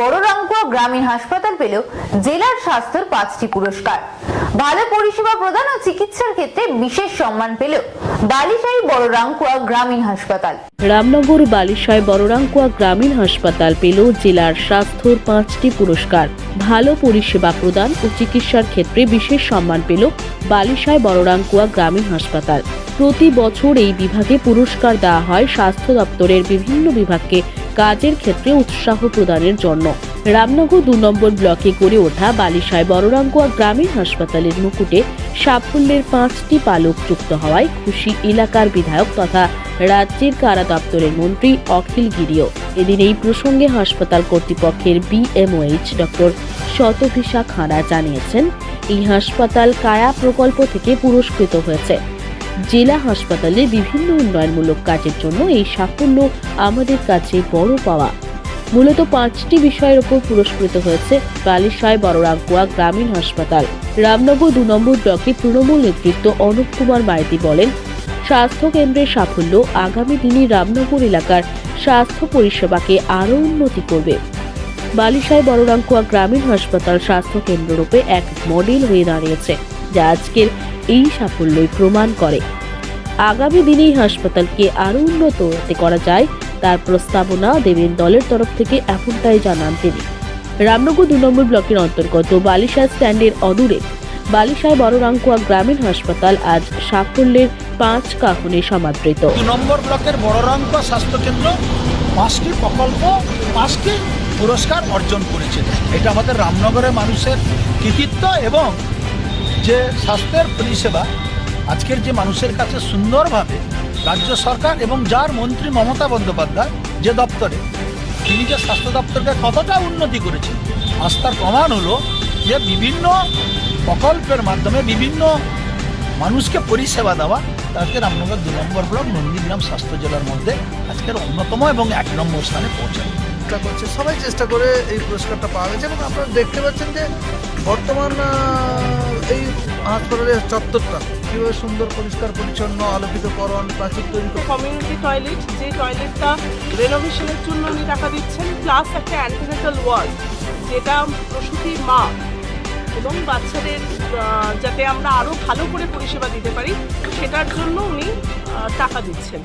বড় রাঙ্কুয়া গ্রামীণ হাসপাতাল পেল জেলার স্বাস্থ্যের পাঁচটি পুরস্কার। ভালো পরিষেবা প্রদান ও চিকিৎসার ক্ষেত্রে বিশেষ সম্মান পেল বালিশাই বড় রাঙ্কুয়া গ্রামীণ হাসপাতাল। রামনগর বালিশায় বড়রাঙ্কুয়া গ্রামীণ হাসপাতাল পেল জেলার স্বাস্থ্যর পাঁচটি পুরস্কার। ভালো পরিষেবা প্রদান ও চিকিৎসার ক্ষেত্রে বিশেষ সম্মান পেল বালিশায় বড়রাঙ্কুয়া গ্রামীণ হাসপাতাল। প্রতি বছর এই বিভাগে পুরস্কার দেওয়া হয় স্বাস্থ্য দপ্তরের বিভিন্ন বিভাগকে কাজের ক্ষেত্রে উৎসাহ প্রদানের জন্য। রামনগর দু নম্বর ব্লকে গড়ে ওঠা বালিশায় বড়রাঙ্কুয়া গ্রামীণ হাসপাতালের মুকুটে সাফল্যের পাঁচটি পালক যুক্ত হওয়ায় খুশি এলাকার বিধায়ক তথা রাজ্যের কারা দপ্তরের মন্ত্রী অখিল গিরিও। এদিন এই প্রসঙ্গে হাসপাতাল কর্তৃপক্ষের বিএমওএইচ ডক্টর শতভিষা খাঁড়া জানিয়েছেন, এই হাসপাতাল কায়া প্রকল্প থেকে পুরস্কৃত হয়েছে। জেলা হাসপাতালে বিভিন্ন উন্নয়নমূলক কাজের জন্য এই সাফল্য আমাদের কাছে বড় পাওয়া। মূলত পাঁচটি বিষয়ের উপর পুরস্কৃত হয়েছে বালিশায় বড়রাঙ্কুয়া গ্রামীণ হাসপাতাল। রামনগর দু নম্বর ব্লকে তৃণমূল নেতৃত্ব অনুপ কুমার মাইতি বলেন, স্বাস্থ্য কেন্দ্রের সাফল্য আগামী দিনে রামনগর এলাকার স্বাস্থ্য পরিষেবাকে আরও উন্নতি করবে। বালিশায় বড়রাঙ্কুয়া গ্রামীণ হাসপাতাল স্বাস্থ্য কেন্দ্ররূপে এক মডেল হয়ে দাঁড়িয়েছে। যা আজকের এই সাফল্যই প্রমাণ করে। আগামী দিনেই হাসপাতালকে আরও উন্নত করা যায়, তার প্রস্তাবনা দেবেন দলের তরফ থেকে এমনটাই জানান তিনি। রামনগর দু নম্বর ব্লকের অন্তর্গত বালিশা স্ট্যান্ডের অদূরে বালিশায় বড়রাঙ্কুয়া গ্রামীণ হাসপাতাল আজ সাফল্যের পাঁচ কাহনে সমাদৃত। দু নম্বর ব্লকের বড়রাঙ্কা স্বাস্থ্যকেন্দ্র পাঁচটি প্রকল্প, পাঁচটি পুরস্কার অর্জন করেছে। এটা আমাদের রামনগরের মানুষের কৃতিত্ব এবং যে স্বাস্থ্যের পরিষেবা আজকের যে মানুষের কাছে সুন্দরভাবে রাজ্য সরকার এবং যার মন্ত্রী মমতা বন্দ্যোপাধ্যায় যে দপ্তরে, তিনি যে স্বাস্থ্য দপ্তরকে কতটা উন্নতি করেছেন, আস্থার প্রমাণ হলো যে বিভিন্ন প্রকল্পের মাধ্যমে বিভিন্ন মানুষকে পরিষেবা দেওয়া তাকে রামনগর দু নম্বর ব্লক নন্দীগ্রাম স্বাস্থ্য জেলার মধ্যে আজকের অন্যতম এবং এক নম্বর স্থানে পৌঁছানো চেষ্টা করছে। সবাই চেষ্টা করে এই পুরস্কারটা পাওয়া গেছে এবং আপনারা দেখতে পাচ্ছেন যে বর্তমান এই হাসপাতালের চত্বরটা কীভাবে সুন্দর, পরিষ্কার, পরিচ্ছন্ন, আলোকিতকরণ, প্রাচীর তৈরি কমিউনিটি টয়লেট যে টয়লেটটা রেনোভেশনের জন্য উনি টাকা দিচ্ছেন প্লাস একটা অ্যান্টিনেটাল ওয়ার্ড যেটা প্রসূতি মা এবং বাচ্চাদের যাতে আমরা আরও ভালো করে পরিষেবা দিতে পারি সেটার জন্য উনি টাকা দিচ্ছেন।